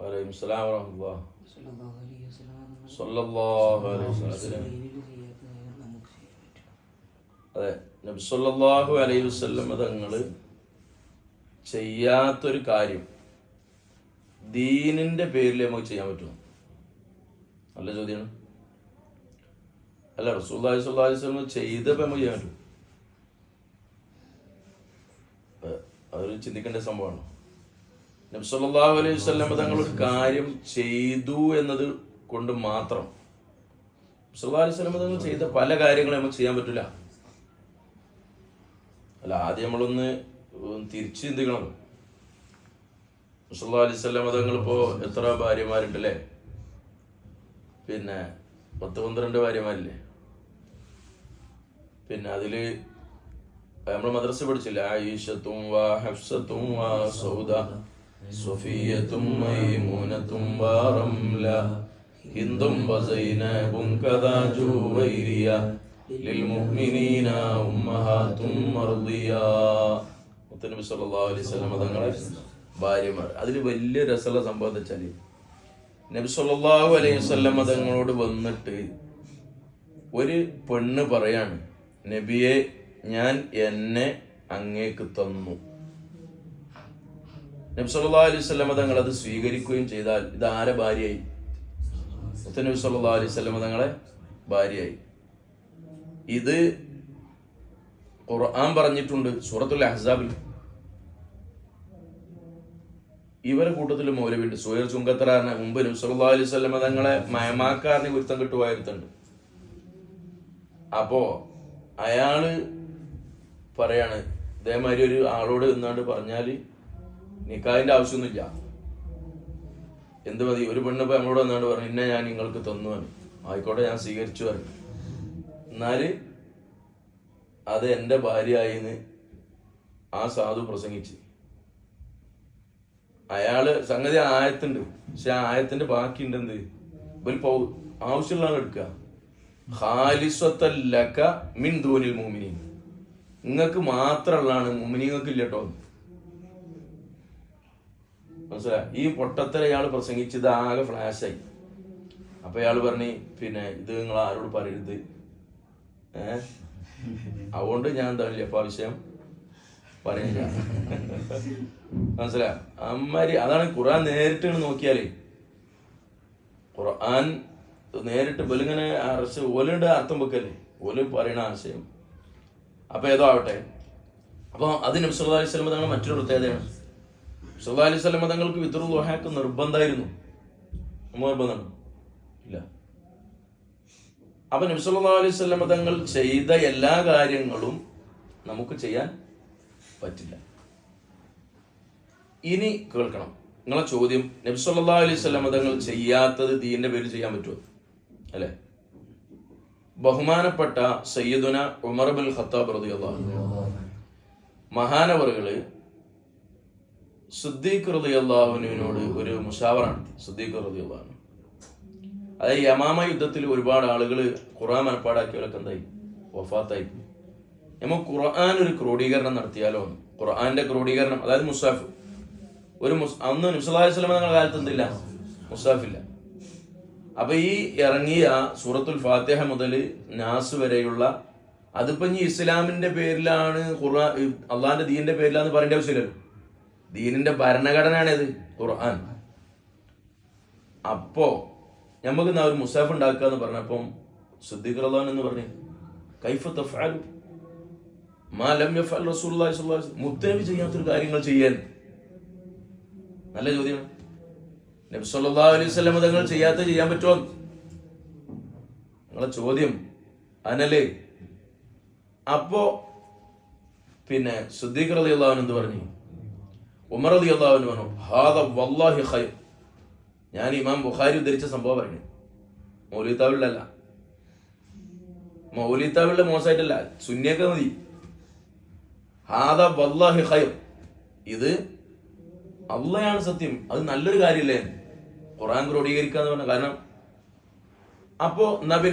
വലൈക്കും السلام ورحمة الله അതെ നബി സല്ലല്ലാഹു അലൈഹി വസല്ലം തങ്ങൾ ചെയ്യാത്തൊരു കാര്യം ദീനിന്റെ പേരിൽ നമുക്ക് ചെയ്യാൻ പറ്റുമോ നല്ല ചോദ്യമാണ് അല്ല റസൂലുള്ളാഹി സ്വല്ലല്ലാഹു അലൈഹി വസല്ലം ചെയ്തപ്പോൾ നമുക്ക് ചെയ്യാൻ പറ്റും. അതൊരു ചിന്തിക്കേണ്ട സംഭവമാണ്. നബി സല്ലല്ലാഹു അലൈഹി വസല്ലം തങ്ങൾ കാര്യം ചെയ്തു എന്നത് കൊണ്ട് മാത്രം. സല്ലല്ലാഹു അലൈഹി സ്വലം തങ്ങൾ ചെയ്ത പല കാര്യങ്ങളും നമുക്ക് ചെയ്യാൻ പറ്റില്ല അല്ല ആദ്യം നമ്മളൊന്ന് തിരിച്ചു ചിന്തിക്കണം. സല്ലല്ലാഹു അലൈഹി വസല്ലം തങ്ങൾ ഇപ്പോ എത്ര ഭാര്യമാരുണ്ടല്ലേ? പിന്നെ പത്ത് പന്ത്രണ്ട് ഭാര്യമാരില്ലേ? പിന്നെ അതിൽ നമ്മൾ മദ്രസ പഠിച്ചില്ല? ആയിഷത്തും വാ ഹഫ്സത്തും വാ സൗദ. സുഫിയത്തും മൈമൂനത്തും വാറംല ഹിന്ദും വസൈനബും കദാ ജുവൈരിയ. ലിൽമുഅ്മിനീന ഉമ്മഹാത്തും മർദിയ. മുത്തനബി സല്ലല്ലാഹു അലൈഹി വസല്ലം തങ്ങളെ ഭാര്യമാർ. അതിൽ വലിയ രസമുള്ള സംഭവം എന്താ നബി സല്ലല്ലാഹു അലൈഹി വസല്ലം തങ്ങളോട് വന്നിട്ട് ഒരു പെണ്ണ് പറയാണ് നബിയെ ഞാൻ എന്നെ അങ്ങേക്ക് തന്നു. നബി സല്ലല്ലാഹു അലൈഹി വസല്ലം തങ്ങൾ അത് സ്വീകരിക്കുകയും ചെയ്താൽ ഇത് ആരെ ഭാര്യയായി? നബി സല്ലല്ലാഹു അലൈഹി വസല്ലം തങ്ങളെ ഭാര്യയായി. ഇത് ഖുർആൻ പറഞ്ഞിട്ടുണ്ട് സൂറത്തുൽ അഹ്സാബിൽ. ഇവരെ കൂട്ടത്തിൽ മൗലവിണ്ട് സുഹൈർ ചുങ്കത്തറാറിന് മുമ്പ് നബി സല്ലല്ലാഹു അലൈഹി വസല്ലം തങ്ങളെ മയമാക്കാറിന് ഗുരുത്തം കിട്ടുവായിരുത്തുണ്ട് അപ്പോ അയാൾ പറയാണ് ഇതേമാതിരി ഒരു ആളോട് നിന്നാണ്ട് പറഞ്ഞാൽ നിക്കാഹിന്റെ ആവശ്യമൊന്നുമില്ല. എന്ത് മതി? ഒരു പെണ്ണ് ഇപ്പൊ നമ്മളോട് വന്നാണ്ട് പറഞ്ഞു ഇന്നെ ഞാൻ നിങ്ങൾക്ക് തന്നു ആയിക്കോട്ടെ ഞാൻ സ്വീകരിച്ചു പറഞ്ഞു. എന്നാൽ അത് എന്റെ ഭാര്യയായിന്ന് ആ സാധു പ്രസംഗിച്ച്. അയാൾ സംഗതി ആയത്തുണ്ട്. പക്ഷെ ആ ആയത്തിന്റെ ബാക്കി ഉണ്ടെന്ത് ഒരു പൗ ആവശ്യമുള്ള എടുക്കുക. ഹാലിസ്വത്തല്ലക്ക മിൻ ധോനിൽ മോമിനി നിങ്ങൾക്ക് മാത്രമുള്ളതാണ് മുമിനിങ്ങൾക്ക് ഇല്ല കേട്ടോ. മനസ്സിലായി? ഈ പൊട്ടത്തര ഇയാൾ പ്രസംഗിച്ചത് ആകെ ആയി. അപ്പൊ ഇയാൾ പറഞ്ഞു പിന്നെ ഇത് നിങ്ങൾ ആരോട് പറയരുത്? ഏ? അതുകൊണ്ട് ഞാൻ എന്താ അപ്പൊ ആവശ്യം പറയില്ല മനസ്സിലാ അമ്മാരി അതാണ് ഖുറാൻ നേരിട്ട് നോക്കിയാലേ. ഖുർആൻ നേരിട്ട് ബലിങ്ങനെ അറച്ച് ഓലുണ്ട് അർത്ഥം വെക്കല്ലേ? ഓൽ പറയണ ആശയം. അപ്പൊ ഏതോ ആവട്ടെ. അപ്പൊ അത് നബി സല്ലല്ലാഹു അലൈഹി തങ്ങളുടെ മറ്റൊരു പ്രത്യേകതയാണ്. സല്ലല്ലാഹു അലൈഹി വസല്ലം തങ്ങൾക്ക് വഹാക്ക് നിർബന്ധമായിരുന്നു. നിർബന്ധമാണ് ഇല്ല. അപ്പൊ നബി സല്ലല്ലാഹു അലൈഹി വസല്ലം തങ്ങൾ ചെയ്ത എല്ലാ കാര്യങ്ങളും നമുക്ക് ചെയ്യാൻ പറ്റില്ല. ഇനി കേൾക്കണം. നിങ്ങളെ ചോദ്യം നബി സല്ലല്ലാഹു അലൈഹി വസല്ലം തങ്ങൾ ചെയ്യാത്തത് ദീന്റെ പേര് ചെയ്യാൻ പറ്റുമോ? അല്ലേ? ബഹുമാനപ്പെട്ട സയ്യിദുന ഉമർ ബിൻ ഖത്താബ് അൻഹു. മഹാനവറുകൾ സുദ്ദീഖ് റതി അള്ളാഹുനുവിനോട് ഒരു മുഷാവർ നടത്തി സുദ്ദീഖ് റളിയല്ലാഹു അതായത് യമാമ യുദ്ധത്തിൽ ഒരുപാട് ആളുകൾ ഖുറാൻ മനപ്പാടാക്കിയവരൊക്കെ എന്തായി? വഫാത്തായി. നമ്മൾ ഖുർആൻ ഒരു ക്രോഡീകരണം നടത്തിയാലോ. ഖുർആന്റെ ക്രോഡീകരണം അതായത് മുസാഫ്. ഒരു മുസ് അന്ന് നിസ്ലാഹി സ്വലമ നിങ്ങളുടെ കാലത്ത് എന്തില്ല? മുസാഫില്ല. അപ്പൊ ഈ ഇറങ്ങിയ സൂറത്തുൽ ഫാത്തിഹ മുതൽ നാസ് വരെയുള്ള അതിപ്പോ ഇനി ഇസ്ലാമിന്റെ പേരിലാണ് ഖുർആൻ അള്ളാന്റെ ദീന്റെ പേരിലാന്ന് പറയേണ്ട ആവശ്യമില്ലല്ലോ. ദീനിന്റെ ഭരണഘടനയാണിത് ഖുർആൻ. അപ്പോ നമുക്ക് എന്നാ ഒരു മുസാഫ് ഉണ്ടാക്കുക എന്ന് പറഞ്ഞപ്പം സിദ്ദീഖ് റഹ്ലാൻ എന്ന് പറഞ്ഞു കൈഫ തഫ്അലു മാ ലം യഫ്അൽ റസൂലുള്ളാഹി ചെയ്യാത്തൊരു കാര്യങ്ങൾ ചെയ്യാൻ. നല്ല ചോദ്യമാണ്. നബി സല്ലല്ലാഹു അലൈഹി വസല്ലം തങ്ങൾ ചെയ്യാത്ത ചെയ്യാൻ പറ്റുമോ? നിങ്ങളെ ചോദ്യം. അനലേ അപ്പോ പിന്നെ സുദ്ദീഖ് റളിയല്ലാഹു എന്ത് പറഞ്ഞു? ഉമർ അൻഹു പറഞ്ഞു ഹാദ വല്ലാഹി ഖൈർ. ഞാൻ ഇമാം ബുഖാരി ഉദ്ധരിച്ച സംഭവം പറഞ്ഞു മൗലിത്താവിലല്ല മൗലിത്താവിലെ മോശമായിട്ടല്ല സുന്നിയൊക്കെ മതി. ഹാദ വല്ലാഹി ഖൈർ. ഇത് അള്ളയാണ് സത്യം. അത് നല്ലൊരു കാര്യമല്ലേ ഖുറാൻ ക്രോഡീകരിക്കുക എന്ന് പറഞ്ഞ കാരണം. അപ്പോ നബി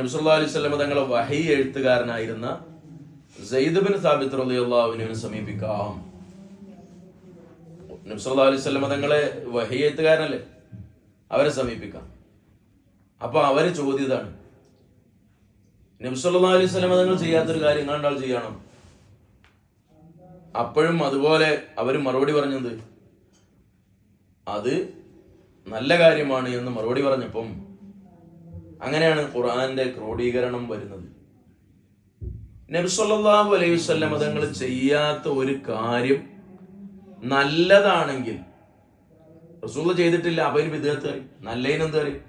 നബ്സല്ലാ അലൈഹി സ്വലമ തങ്ങളെ വഹി എഴുത്തുകാരനായിരുന്ന സാബിത്ത് റളിയല്ലാഹുവിനെ സമീപിക്കാം. നബ്സല്ലാ അലൈഹി സ്വലമ തങ്ങളെ വഹിയത്തുകാരനല്ലേ? അവരെ സമീപിക്കാം. അപ്പൊ അവർ ചോദ്യതാണ് നബ്സല്ലാ അലൈഹി സ്വലമ തങ്ങൾ ചെയ്യാത്തൊരു കാര്യം കണ്ടാൾ ചെയ്യണം? അപ്പോഴും അതുപോലെ അവർ മറുപടി പറഞ്ഞത് അത് നല്ല കാര്യമാണ് എന്ന് മറുപടി പറഞ്ഞപ്പം അങ്ങനെയാണ് ഖുറാന്റെ ക്രോഡീകരണം വരുന്നത്. നബ്സല്ലാഹു അലൈഹി വസല്ലമ തങ്ങൾ ചെയ്യാത്ത ഒരു കാര്യം നല്ലതാണെങ്കിൽ. റസൂള്ള ചെയ്തിട്ടില്ല അപ്പൊ അതിന് വിദേഹത്ത് പറയും. നല്ലതിനെന്ത് പറയും?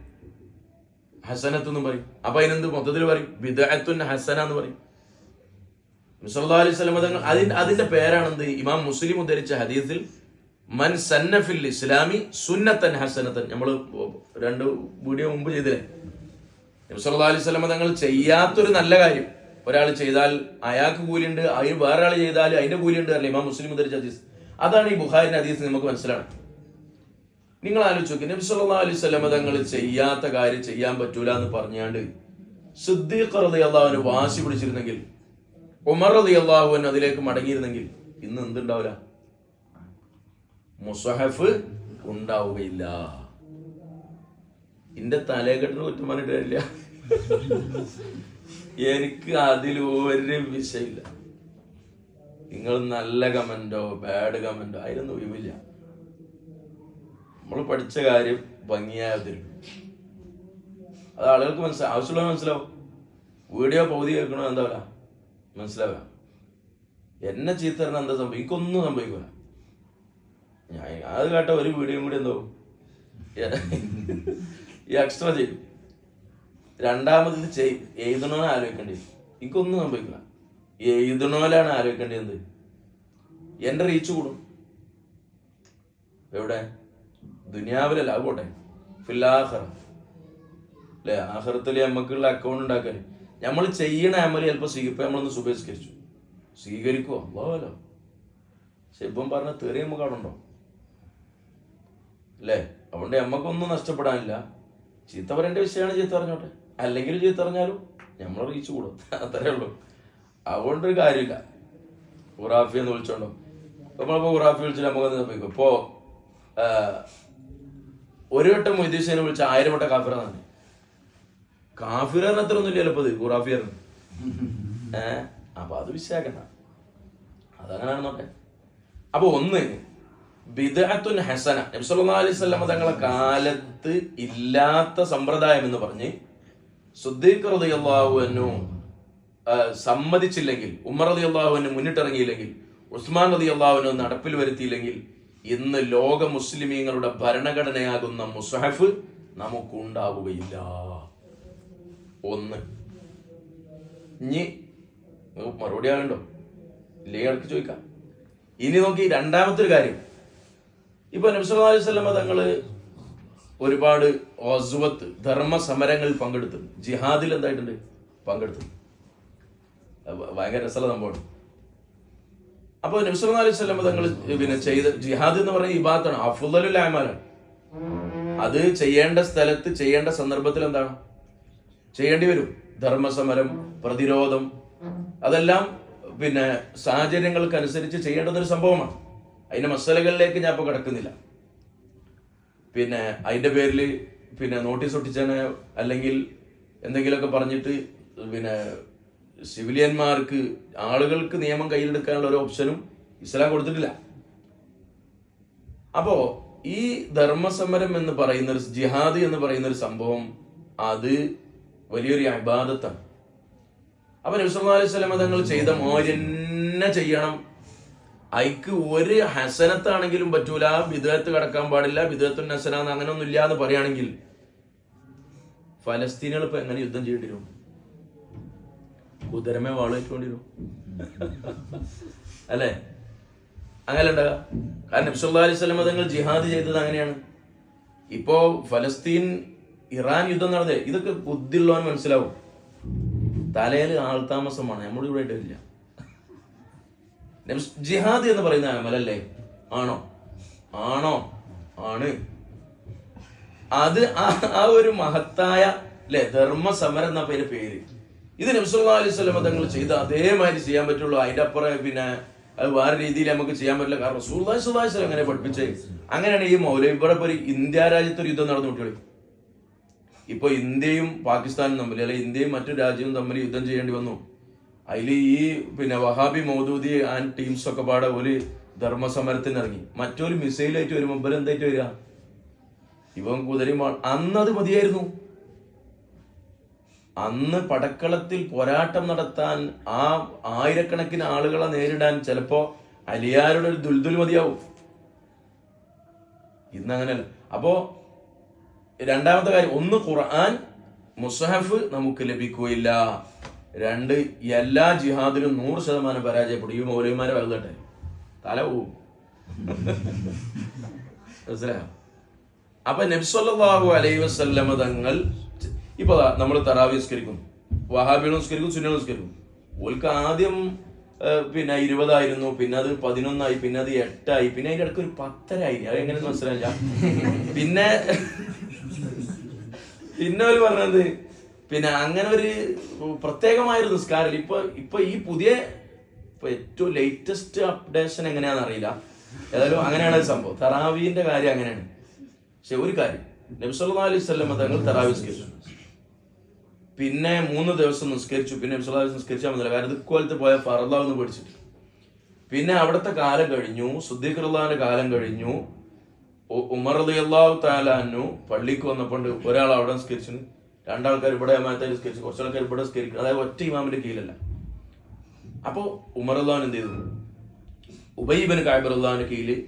ഹസനത്ത് എന്ന് പറയും. അപ്പൊ അതിനെന്ത് മൊത്തത്തിൽ പറയും? വിദേഹത്തു ഹസന എന്ന് പറയും. മുസല്ലാ അലൈഹി തങ്ങൾ അതിന്റെ അതിന്റെ പേരാണെന്ത്? ഇമാം മുസ്ലിം ഉദ്ധരിച്ച ഹദീസിൽ മൻ സന്നഫിൽ ഇസ്ലാമി സുന്നത്തൻ ഹസനത്തൻ. നമ്മൾ രണ്ട് വീഡിയോ മുമ്പ് ചെയ്തില്ലേ? നബ്സല്ലാ അലൈഹി തങ്ങൾ ചെയ്യാത്തൊരു നല്ല കാര്യം. ഒരാൾ ചെയ്താൽ അയാൾക്ക് കൂലിയുണ്ട് അതിന് വേറൊരാൾ ചെയ്താൽ അതിന്റെ കൂലിയുണ്ട് അല്ലേ ഇമാം മുസ്ലിം ഉദ്ധരിച്ച ഹദീസ്. അതാണ് ഈ ബുഹാരിന്റെ ഹദീസ് നമുക്ക് മനസ്സിലാണ് നിങ്ങൾ ആലോചിച്ച് നോക്കി നബി സല്ലല്ലാഹു അലൈഹി സ്വലമ തങ്ങൾ ചെയ്യാത്ത കാര്യം ചെയ്യാൻ പറ്റൂല എന്ന് പറഞ്ഞാണ്ട് സിദ്ദീഖ് അള്ളാഹുവിന് വാശി പിടിച്ചിരുന്നെങ്കിൽ ഉമർ റളിയല്ലാഹുവിന് അതിലേക്ക് മടങ്ങിയിരുന്നെങ്കിൽ ഇന്ന് എന്തുണ്ടാവില്ല? മുസഹഫ് ഉണ്ടാവുകയില്ല. എന്റെ തലകെട്ടിന് കുറ്റം പറഞ്ഞിട്ടില്ല എനിക്ക് അതിൽ ഒരു വിഷയമില്ല. നിങ്ങൾ നല്ല കമന്റോ ബാഡ് കമന്റോ അതിലൊന്നും ഒഴിവില്ല. നമ്മൾ പഠിച്ച കാര്യം ഭംഗിയായ അത് ആളുകൾക്ക് മനസ്സിലാവും ആവശ്യമുള്ള മനസ്സിലാവും. വീഡിയോ പൗതി കേൾക്കണോ എന്താവില്ല മനസ്സിലാവുക. എന്നെ ചീത്ത എന്താ സംഭവിക്കും എനിക്കൊന്നും സംഭവിക്കൂല. ഞാൻ അത് കേട്ട ഒരു വീഡിയോയും കൂടി എന്തോ? ഈ എക്സ്ട്രാ ചെയ്യും. രണ്ടാമത് ഇത് ചെയ് എഴുതണോന്ന് ആലോചിക്കേണ്ടി. എനിക്കൊന്നും സംഭവിക്കില്ല എഴുതണോലാണ് ആലോചിക്കേണ്ടത്. എന്റെ റീച്ച് കൂടും. എവിടെ? ദുനിയാവിലല്ല അത് പോട്ടെ. ഫില്ലാഹർ അല്ലെ? ആഹ്റത്തിൽ നമുക്കുള്ള അക്കൗണ്ട് ഉണ്ടാക്കാൻ നമ്മൾ ചെയ്യണ അമൽ ചിലപ്പോൾ സ്വീകരിപ്പം നമ്മളൊന്ന് സുപേസ്കരിച്ചു സ്വീകരിക്കുവോ അല്ലോ പക്ഷെ പറഞ്ഞ തെറി നമുക്ക് അവിടെ ഉണ്ടോ? അല്ലേ? അതുകൊണ്ട് നമുക്കൊന്നും നഷ്ടപ്പെടാനില്ല. ചീത്ത പറയേണ്ട വിഷയമാണ് ചീത്ത പറഞ്ഞോട്ടെ. അല്ലെങ്കിൽ ചീത്ത പറഞ്ഞാലും നമ്മൾ റീച്ച് കൂടും. അത്രേ ഉള്ളൂ. അതുകൊണ്ടൊരു കാര്യമില്ല. ഖുറാഫി എന്ന് വിളിച്ചോണ്ടോ. നമ്മളിപ്പോ ഖുറാഫി വിളിച്ചിട്ട് നമുക്ക് സംഭവിക്കും. ഇപ്പോ ഒരു വട്ടം മൊയ്തീസിനെ വിളിച്ച ആയിരം വട്ടം കാഫിറ എന്ന് അത്ര ഒന്നും ഇല്ലല്ലോ ഇപ്പൊ ഇത് ഖുറാഫിയായിരുന്നു ഏ? അപ്പൊ അത് വിശ്വാക്കണ്ട അതങ്ങനെയാണ് അപ്പൊ ഒന്ന് ബിദഅത്തുൻ ഹസന. നബി സല്ലല്ലാഹു അലൈഹി വസല്ലം തങ്ങളെ കാലത്ത് ഇല്ലാത്ത സമ്പ്രദായം എന്ന് പറഞ്ഞ് സുദ്ദീഖ് റളിയല്ലാഹു അൻഹു സമ്മതിച്ചില്ലെങ്കിൽ ഉമർ അലി അൻഹു മുന്നിട്ടിറങ്ങിയില്ലെങ്കിൽ ഉസ്മാൻ അലി അൻഹു നടപ്പിൽ വരുത്തിയില്ലെങ്കിൽ ഇന്ന് ലോക മുസ്ലിമീങ്ങളുടെ ഭരണഘടനയാകുന്ന മുസഹഫ് നമുക്കുണ്ടാവുകയില്ല. ഒന്ന്. ഇനി മറുപടി ആകണ്ടോ? ഇല്ലെങ്കിൽ ഇടയ്ക്ക് ചോദിക്കാം. ഇനി നോക്കി രണ്ടാമത്തെ ഒരു കാര്യം. ഇപ്പൊ നബ്സല്ലാ അലൈഹി സ്വലമ തങ്ങൾ ഒരുപാട് ധർമ്മ സമരങ്ങളിൽ പങ്കെടുത്തു. ജിഹാദിൽ എന്തായിട്ടുണ്ട്? പങ്കെടുത്തു. ഭയങ്കര രസമുള്ള സംഭവമാണ്. അപ്പൊ നബ്സല്ലാ അലൈഹി സ്വലം തങ്ങൾ പിന്നെ ചെയ്ത ജിഹാദ് എന്ന് പറയുന്ന ഇബാത്താണ് അഫുദലുൽ അമാലാണ് അത് ചെയ്യേണ്ട സ്ഥലത്ത് ചെയ്യേണ്ട സന്ദർഭത്തിൽ എന്താണ്? ചെയ്യേണ്ടി വരും. ധർമ്മസമരം പ്രതിരോധം അതെല്ലാം പിന്നെ സാഹചര്യങ്ങൾക്കനുസരിച്ച് ഒരു സംഭവമാണ്. അതിന്റെ മസലകളിലേക്ക് ഞാൻ ഇപ്പൊ കിടക്കുന്നില്ല. പിന്നെ അതിന്റെ പേരിൽ പിന്നെ നോട്ടീസ് ഒട്ടിച്ചനെ അല്ലെങ്കിൽ എന്തെങ്കിലുമൊക്കെ പറഞ്ഞിട്ട് പിന്നെ സിവിലിയന്മാർക്ക് ആളുകൾക്ക് നിയമം കയ്യിലെടുക്കാനുള്ള ഒരു ഓപ്ഷനും ഇസ്ലാം കൊടുത്തിട്ടില്ല. അപ്പോ ഈ ധർമ്മസമരം എന്ന് പറയുന്ന ഒരു ജിഹാദ് എന്ന് പറയുന്ന ഒരു സംഭവം അത് വലിയൊരു അബാദത്താണ് അപ്പൊ നബ്സല്ലാ അലൈഹി തങ്ങൾ ചെയ്ത മോചന്നെ ചെയ്യണം. അയക്ക് ഒരു ഹസനത്താണെങ്കിലും പറ്റൂല വിദേഹത്ത് കടക്കാൻ പാടില്ല വിദേഹത്തുൻ ഹസന അങ്ങനെ ഒന്നും ഇല്ല എന്ന് പറയുകയാണെങ്കിൽ ഫലസ്തീനുകൾ ഇപ്പൊ എങ്ങനെ യുദ്ധം ചെയ്യേണ്ടി വരും? കുതിരമേ വാളേറ്റേണ്ടി വരും അല്ലേ? അങ്ങനെ ഉണ്ടാകാം കാരണം അലൈഹി സ്വലം തങ്ങൾ ജിഹാദ് ചെയ്തത് അങ്ങനെയാണ്. ഇപ്പോ ഫലസ്തീൻ ഇറാൻ യുദ്ധം നടന്നേ ഇതൊക്കെ ബുദ്ധിയുള്ളവൻ മനസ്സിലാവും. തലയിൽ ആൾതാമസമാണ്. നമ്മുടെ ഇവിടെ ഇല്ല ജിഹാദ് എന്ന് പറയുന്ന അമലല്ലേ? ആണോ? ആണോ? ആണ്. അത് ആ ഒരു മഹത്തായ അല്ലെ ധർമ്മ സമരം എന്ന പേര്? പേര്. ഇത് നബ്സുല്ലാ അലൈഹി സ്വലമ തങ്ങൾ ചെയ്ത അതേമാതിരി ചെയ്യാൻ പറ്റുള്ളൂ. അതിന്റെ അപ്പുറം പിന്നെ അത് വേറെ രീതിയിൽ നമുക്ക് ചെയ്യാൻ പറ്റില്ല. കാരണം സ്വല്ലല്ലാഹി അലൈഹി വസല്ലം അങ്ങനെ പഠിപ്പിച്ചേ അങ്ങനെയാണ് ഈ മൗല ഇവിടെ ഒരു ഇന്ത്യ രാജ്യത്ത് ഒരു യുദ്ധം നടന്നു കുട്ടികളെ. ഇപ്പൊ ഇന്ത്യയും പാകിസ്ഥാനും തമ്മിൽ അല്ലെങ്കിൽ ഇന്ത്യയും മറ്റു രാജ്യവും തമ്മിൽ യുദ്ധം ചെയ്യേണ്ടി വന്നു. അതിൽ ഈ പിന്നെ വഹാബി മൗദൂദി ആൻഡ് ടീംസ് ഒക്കെ പാടെ ഒരു ധർമ്മസമരത്തിന് ഇറങ്ങി. മറ്റൊരു മിസൈലായിട്ട് വരുമ്പോൾ എന്തായിട്ട് വരിക? ഇവൻ കുതിരയും അന്നത് മതിയായിരുന്നു. അന്ന് പടക്കളത്തിൽ പോരാട്ടം നടത്താൻ ആ ആയിരക്കണക്കിന് ആളുകളെ നേരിടാൻ ചിലപ്പോ അലിയാരുടെ ഒരു ദുൽദുൽ മതിയാവും. ഇന്ന് അങ്ങനെയല്ല അപ്പോ രണ്ടാമത്തെ കാര്യം ഒന്ന് ഖുർആൻ മുസഹഫ് നമുക്ക് ലഭിക്കുകയില്ല. രണ്ട് എല്ലാ ജിഹാദിലും നൂറ് ശതമാനം പരാജയപ്പെടും. ഈ മൗലവിമാരെ വലുതട്ടെ. തല പോവും. മനസ്സിലായോ? അപ്പൊ നബ്സല്ലാഹു അലൈഹി വസല്ലമ തങ്ങൾ ഇപ്പൊ നമ്മൾ തറാവി നിസ്കരിക്കും വഹാബികൾ നിസ്കരിക്കും സുന്നൽ നിസ്കരിക്കും ഓൽക്ക് ആദ്യം പിന്നെ ഇരുപതായിരുന്നു പിന്നെ അത് പതിനൊന്നായി പിന്നെ അത് എട്ടായി പിന്നെ അതിന്റെ ഇടയ്ക്ക് ഒരു പത്തരായി. അത് എങ്ങനെ മനസ്സിലായില്ല. പിന്നെ പിന്നെ അവർ പറഞ്ഞത് പിന്നെ അങ്ങനെ ഒരു പ്രത്യേകമായൊരു നിസ്കാരം ഇപ്പൊ ഇപ്പൊ ഈ പുതിയ ഇപ്പൊ ഏറ്റവും ലേറ്റസ്റ്റ് അപ്ഡേഷൻ എങ്ങനെയാണെന്ന് അറിയില്ല. ഏതായാലും അങ്ങനെയാണ് സംഭവം. തറാവീന്റെ കാര്യം അങ്ങനെയാണ്. പക്ഷെ ഒരു കാര്യം. നബിസ്വല്ലാ അലൈഹി സ്വല്ലം തങ്ങൾ തറാവി നിസ്കരിച്ചു. പിന്നെ മൂന്ന് ദിവസം നിസ്കരിച്ചു. പിന്നെ അലൈഹി നിസ്കരിച്ചാൽ മതി. കാരണം ഇതുപോലത്തെ പോയ ഫറദാവെന്ന് പഠിച്ചിട്ട് പിന്നെ അവിടുത്തെ കാലം കഴിഞ്ഞു. സുദ്ദീഖുറുള്ളാന്റെ കാലം കഴിഞ്ഞു. ഉമർ അള്ളാഹു താലാനു പള്ളിക്ക് വന്നപ്പോൾ ഒരാൾ അവിടെ നിസ്കരിച്ചു. രണ്ടാൾക്കാർ ഇവിടെ അമ്മത്തെ നിസ്കരിച്ചു. കുറച്ചാൾക്കാർ ഇവിടെ നിസ്കരിക്കും. അതായത് ഒറ്റ ഇമാമിന്റെ കീഴിലല്ല. അപ്പോ ഉമർ അള്ളഹാൻ എന്ത് ചെയ്തു ഉബൈബിന് കായബർ അള്ളഹാന്റെ കീഴിൽ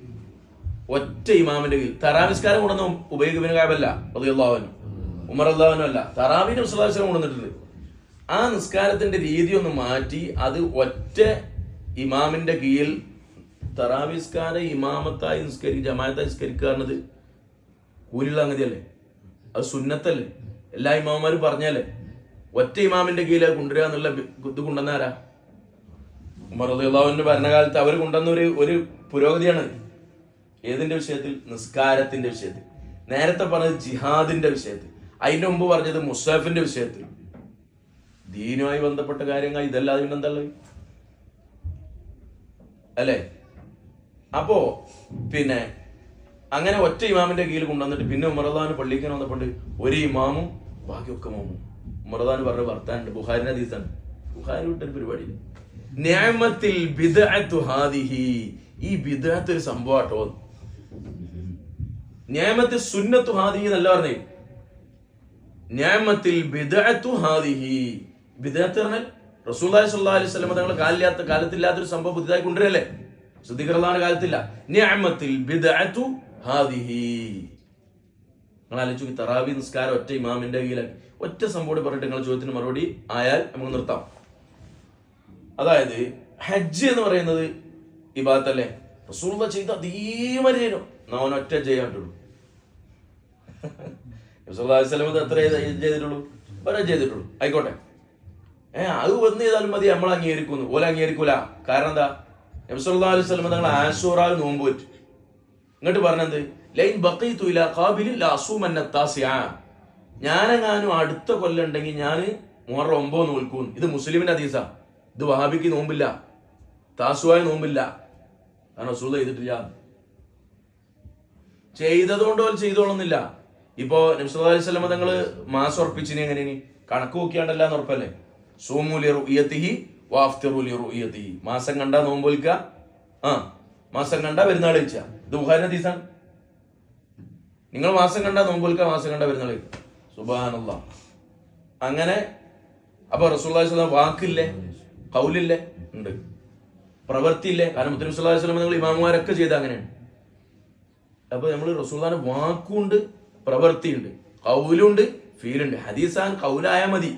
ഒറ്റ ഇമാമിന്റെ കീഴിൽ തറാമിസ്കാരം കൊണ്ടുവന്ന ഉബൈബിന് കായബല്ല അള്ളാഹുനും ഉമർ അള്ളാഹുനും അല്ല തറാവിന് വിശ്വാസം കൊണ്ടുവന്നിട്ടുണ്ട്. ആ നിസ്കാരത്തിന്റെ രീതി ഒന്ന് മാറ്റി അത് ഒറ്റ ഇമാമിന്റെ കീഴിൽ തറാവിസ്കാരം ഇമാമത്തായി നിസ്കരി ജമായത്തായി നിസ്കരിക്കുക എന്നത് കൂലിയുള്ള സംഗതിയല്ലേ അത് സുന്നത്തല്ലേ? എല്ലാ ഇമാമാരും പറഞ്ഞല്ലേ? ഒറ്റ ഇമാമിന്റെ കീഴിൽ കൊണ്ടുവരിക എന്നുള്ള ഇത് കൊണ്ടുവന്നാരാ? ഉമർ റളിയല്ലാഹുവിന്റെ ഭരണകാലത്ത് അവർ കൊണ്ടുവന്ന ഒരു ഒരു പുരോഗതിയാണ്. ഏതിന്റെ വിഷയത്തിൽ? നിസ്കാരത്തിന്റെ വിഷയത്തിൽ. നേരത്തെ പറഞ്ഞത് ജിഹാദിന്റെ വിഷയത്തിൽ. അതിന്റെ മുമ്പ് പറഞ്ഞത് മുസാഫിന്റെ വിഷയത്തിൽ ദീനുമായി ബന്ധപ്പെട്ട കാര്യങ്ങൾ ഇതല്ലാതെ പിന്നെന്താ ഉള്ളത്? അല്ലേ? അപ്പോ പിന്നെ അങ്ങനെ ഒറ്റ ഇമാമിന്റെ കീഴിൽ കൊണ്ടുവന്നിട്ട് പിന്നെ ഉമർദാന് പള്ളിക്കാൻ വന്നപ്പോണ്ട് ഒരു ഇമാമും ബാക്കിയൊക്കെ മാമും. ഉമർദാൻ പറഞ്ഞ വർത്താനുണ്ട്. ബുഹാരിന്റെ ഹദീസാണ്. ബുഹാരി വിട്ടൊരു പരിപാടി ന്യായമത്തിൽ ഹാദിഹി. ഈ ബിദ്അത്ത് ഒരു സംഭവാട്ടോ. ന്യായമത്തിൽ സുന്നത്തു ഹാദിഹി എന്നല്ല പറഞ്ഞേ ന്യായമത്തിൽ ബിദ്അത്തു ഹാദിഹി. ബിദ്അത്ത് പറഞ്ഞാൽ റസൂലുള്ളാഹി സ്വല്ലല്ലാഹി അലൈഹി വസല്ലം തങ്ങളുടെ കാലില്ലാത്ത കാലത്തില്ലാത്തൊരു സംഭവം പുതിയതായി കൊണ്ടുവരല്ലേ? ശുദ്ധീകരണ കാലത്തില്ല. ന്യായമത്തിൽ ബിദ്അത്തു ഹാദിഹി. നിങ്ങൾ ആലോചിച്ചു തറാവി നിസ്കാരം ഒറ്റ ഇമാമിന്റെ കീഴിലാക്കി ഒറ്റ സംഭവം പറഞ്ഞിട്ട് നിങ്ങളുടെ ചോദ്യത്തിന് മറുപടി ആയാൽ നമുക്ക് നിർത്താം. അതായത് ഹജ്ജ് എന്ന് പറയുന്നത് ഇബാത്തല്ലേ റസൂള്ള ചെയ്ത അതേമാതിരി ചെയ്യണം ഒറ്റ ചെയ്യാൻ പറ്റുള്ളൂ നബിസ്വല്ലാസ്ലമത് അത്രേ ചെയ്ത- ചെയ്തിട്ടുള്ളൂ. വരെ ചെയ്തിട്ടുള്ളൂ. ആയിക്കോട്ടെ. ഏ അത് വന്ന് ചെയ്താലും മതി. നമ്മൾ അംഗീകരിക്കുന്നു. ഓല അംഗീകരിക്കൂല. കാരണം എന്താ? നബിസ്വല്ലാ അലൈഹി സ്വലമ തങ്ങൾ ആശൂറാൽ നോമ്പ് പറ്റും. എന്നിട്ട് പറഞ്ഞത് ലൈൻ ബക്കീത്തു ഇല ഖാബിലിൽ അസൂമന്ന താസിയ ഞാനെങ്ങാനും അടുത്ത കൊല്ലം ഉണ്ടെങ്കിൽ ഞാൻ മുഹറം ഒമ്പത് നോൽക്കും ഇത് മുസ്ലിമിന്റെ അതീസ ഇത് വഹാബിക്ക് നോമ്പില്ല. താസുവായ നോമ്പില്ല. കാരണം റസൂൽ ചെയ്തിട്ടില്ല. ചെയ്തതുകൊണ്ട് പോലും ചെയ്തോളുന്നില്ല. ഇപ്പോ നബ്സല്ലാ തങ്ങൾ മാസം ഉറപ്പിച്ചിനി എങ്ങനെയാണ് കണക്ക് നോക്കിയാണ്ടല്ല എന്ന് ഉറപ്പല്ലേ? സൂമൂലി വാഫ്തിറുലി റുയത്തിഹി മാസം കണ്ടാ നോമ്പൊലിക്ക ആ മാസം കണ്ട പെരുന്നാൾ കഴിച്ച. ഇത് നിങ്ങൾ മാസം കണ്ടാ നോമ്പൊലിക്ക മാസം കണ്ട പെരുന്നാൾ സുബാനുള്ള അങ്ങനെ അപ്പൊ റസൂള്ള വാക്കില്ലേ? കൗലില്ലേ? ഉണ്ട്. പ്രവൃത്തി ഇല്ലേ കാരണം മുത്തനബി നിങ്ങൾ ഇമാമുമാരൊക്കെ ചെയ്ത അങ്ങനെയാണ്. അപ്പൊ നമ്മൾ റസൂൽദാന്റെ വാക്കുണ്ട് പ്രവൃത്തിയുണ്ട്. കൗലുണ്ട് ഫീലുണ്ട്. ഹദീസാൻ കൗലായ മതി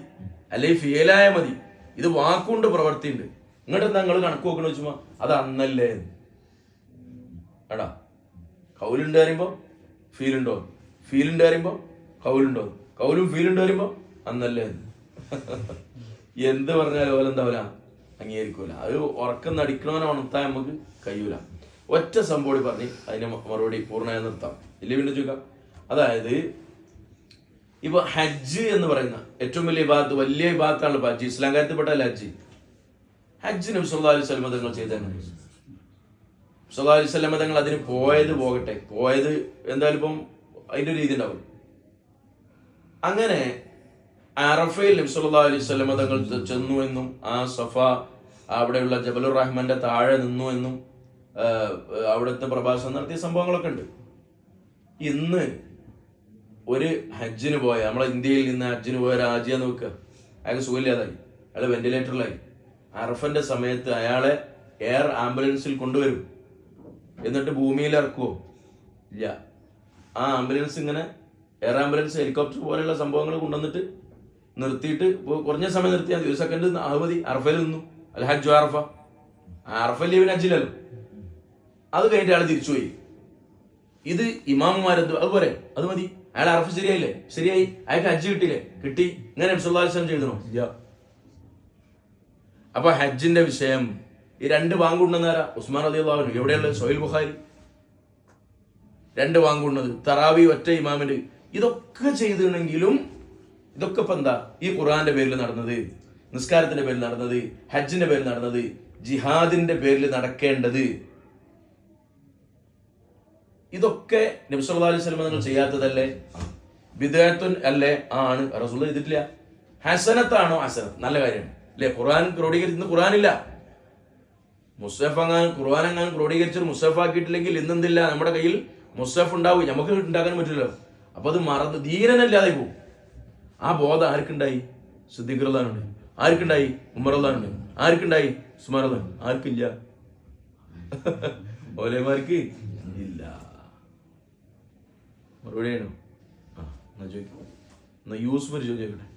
അല്ലെങ്കിൽ ഫീലായ മതി. ഇത് വാക്കുണ്ട് പ്രവൃത്തിയുണ്ട് ഇങ്ങോട്ട് എന്താ നിങ്ങൾ കണക്ക് നോക്കണ വെച്ചുമ്പോ അത് അന്നല്ലേ എടാ കൗലുണ്ട് പറയുമ്പോ ഫീലുണ്ടോ? ഫീലുണ്ട് പറയുമ്പോ കൗലുണ്ടോ? കൗലും ഫീലുണ്ട് പറയുമ്പോ അന്നല്ലേ എന്ത് പറഞ്ഞാലും ഓലെന്താവൂല അംഗീകരിക്കൂല. അത് ഉറക്കം നടിക്കണവനെ ഉണർത്താൻ നമുക്ക് കഴിയൂല. ഒറ്റ സംഭവം പറഞ്ഞ് അതിന് മറുപടി പൂർണമായി നിർത്താം. ഇല്ലേ വീണ്ടും ചോദിക്കാം? അതായത് ഇപ്പൊ ഹജ്ജ് എന്ന് പറയുന്ന ഏറ്റവും വലിയ ഭാഗത്ത് വലിയ ഭാഗത്താണ് ഹജ്ജ്. ഇസ്ലാം കാര്യത്തിൽപ്പെട്ടല്ല ഹജ്ജ്. ഹജ്ജ് നബി സല്ലല്ലാഹു അലൈഹി വസല്ലം തങ്ങൾ ചെയ്തതാണ്. സല്ലാ അലൈഹി സ്വലമ തങ്ങൾ അതിന് പോയത് പോകട്ടെ. പോയത് എന്തായാലും ഇപ്പം അതിന്റെ രീതി ഉണ്ടാവും. അങ്ങനെ അറഫയിൽ നബി സല്ലല്ലാഹു അലൈഹി വസല്ലമ തങ്ങൾ ചെന്നു എന്നും ആ സഫ അവിടെയുള്ള ജബലുർ റഹ്മാന്റെ താഴെ നിന്നു എന്നും അവിടുത്തെ പ്രഭാഷണം നടത്തിയ സംഭവങ്ങളൊക്കെ ഉണ്ട്. ഇന്ന് ഒരു ഹജ്ജിന് പോയ നമ്മളെ ഇന്ത്യയിൽ നിന്ന് ഹജ്ജിന് പോയ രാജ്യം നോക്കുക. അയാൾക്ക് സുഖമില്ലാതായി. അയാൾ വെന്റിലേറ്ററിലായി അറഫന്റെ സമയത്ത് അയാളെ എയർ ആംബുലൻസിൽ കൊണ്ടുവരും. എന്നിട്ട് ഭൂമിയിൽ ഇറക്കുവോ? ഇല്ല. ആ ആംബുലൻസ് ഇങ്ങനെ എയർ ആംബുലൻസ് ഹെലികോപ്റ്റർ പോലെയുള്ള സംഭവങ്ങൾ കൊണ്ടുവന്നിട്ട് നിർത്തിയിട്ട് കുറഞ്ഞ സമയം നിർത്തിയാൽ ഒരു സെക്കൻഡ് അവധി അറഫയിൽ നിന്നു. അല്ല ഹജ്ജു അറഫ. അറഫ ലീവിന് ഹജ്ജിലല്ലോ അത് കഴിഞ്ഞിട്ട് അയാൾ തിരിച്ചുപോയി. ഇത് ഇമാമുമാരെന്ത് അതുപോലെ അത് മതി. അയാൾ അറഫ് ശരിയായില്ലേ? ശരിയായി. അയാൾക്ക് ഹജ്ജ് കിട്ടിയില്ലേ? കിട്ടി. ഇങ്ങനെ നബ്സുല്ലാസ്ലം ചെയ്തണോ ഇല്ല അപ്പൊ ഹജ്ജിന്റെ വിഷയം ഈ രണ്ട് വാങ്കുണ്ടെന്നാരാ ഉസ്മാൻ അലി അള്ളാഹു എവിടെയുള്ളത് സൊഹൈൽ ബുഖാരി. രണ്ട് വാങ്കുണ്ടത് തറാവി ഒറ്റ ഇമാമിന് ഇതൊക്കെ ചെയ്തിട്ടുണ്ടെങ്കിലും ഇതൊക്കെ ഇപ്പൊ എന്താ? ഈ ഖുറാന്റെ പേരിൽ നടന്നത് നിസ്കാരത്തിന്റെ പേരിൽ നടന്നത് ഹജ്ജിന്റെ പേരിൽ നടന്നത് ജിഹാദിന്റെ പേരിൽ നടക്കേണ്ടത് ഇതൊക്കെ നബ്സല്ലാ അലൈഹി സ്വലമ നിങ്ങൾ ചെയ്യാത്തതല്ലേ? വിദേഹത്തുൻ അല്ലേ? ആണ്. റസൂൽ ചെയ്തിട്ടില്ല. ഹസനത്താണോ? ഹസനത്ത്. നല്ല കാര്യമാണ് അല്ലേ? ഖുർആൻ ക്രോഡീകരിക്കുന്ന ഖുർആനില്ല. മുസഫ് അങ്ങാൻ ഖുർആൻ അങ്ങാൻ ക്രോഡീകരിച്ച് മുസ്തഫ് ആക്കിയിട്ടില്ലെങ്കിൽ ഇന്നെന്തില്ല? നമ്മുടെ കയ്യിൽ മുസഫ് ഉണ്ടാവും നമുക്ക് ഉണ്ടാക്കാൻ പറ്റില്ലല്ലോ. അപ്പൊ അത് മറന്ന് ധീരനല്ലാതെ പോകും ആ ബോധം ആർക്കുണ്ടായി? സിദ്ദിഖുറുദാനുണ്ട് ആർക്കുണ്ടായി? ഉമ്മറുദാനുണ്ട് ആർക്കുണ്ടായി? സുമാറുല്ലാൻ ആർക്കില്ല? ഓലേമാർക്ക് ഇല്ല. മറുപടി ആണോ ആ എന്നാ ചോദിക്കും എന്നാ യൂസ്ഫ് ഒരു ചോദിക്കട്ടെ ഉം.